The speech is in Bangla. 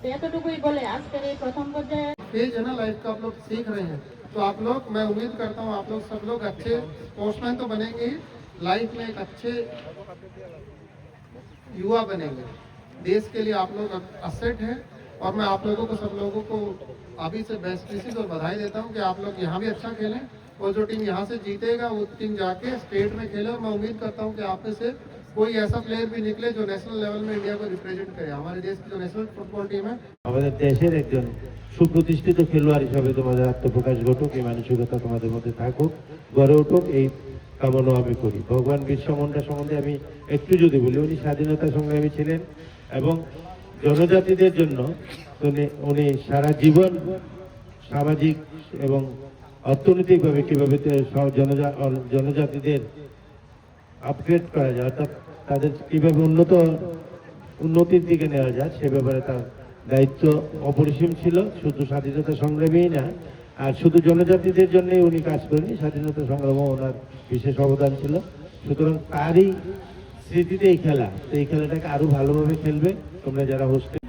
তো এতটুকুই বলে আজকের এই প্রথম পর্যায়ে फेज है ना लाइफ का आप लोग सीख रहे हैं तो आप लोग मैं उम्मीद करता हूँ आप लोग सब लोग अच्छे स्पोर्ट्समैन तो बनेंगे ही लाइफ में एक अच्छे युवा बनेंगे देश के लिए आप लोग असेट हैं और मैं आप लोगों को सब लोगों को अभी से बेस्ट विशेष और बधाई देता हूँ कि आप लोग यहाँ भी अच्छा खेलें और जो टीम यहाँ से जीतेगा वो टीम जाके स्टेट में खेले और मैं उम्मीद करता हूँ कि आप में से कोई ऐसा प्लेयर भी निकले जो नेशनल लेवल में इंडिया को रिप्रेजेंट करे हमारे देश की जो नेशनल फुटबॉल टीम है আমাদের দেশের একজন সুপ্রতিষ্ঠিত খেলোয়াড় হিসাবে তোমাদের আত্মপ্রকাশ ঘটুক এই মানসিকতা তোমাদের মধ্যে থাকুক গড়ে উঠুক এই কামনা আমি করি ভগবান বিরসা মুন্ডা সম্বন্ধে আমি একটু যদি বলি উনি স্বাধীনতা সংগ্রামী ছিলেন এবং জনজাতিদের জন্য উনি উনি সারা জীবন সামাজিক এবং অর্থনৈতিকভাবে কীভাবে তে- সব জনজা জনজাতিদের আপগ্রেড করা যায় অর্থাৎ তাদের কীভাবে উন্নত উন্নতির দিকে নেওয়া যায় সে ব্যাপারে তার দায়িত্ব অপরিসীম ছিল। শুধু স্বাধীনতা সংগ্রামেই না আর শুধু জনজাতিদের জন্যই উনি কাজ করেনি স্বাধীনতা সংগ্রামও ওনার বিশেষ অবদান ছিল। সুতরাং তারই স্মৃতিতে এই খেলা তো এই খেলাটাকে আরও ভালোভাবে খেলবে তোমরা যারা হোস্টেল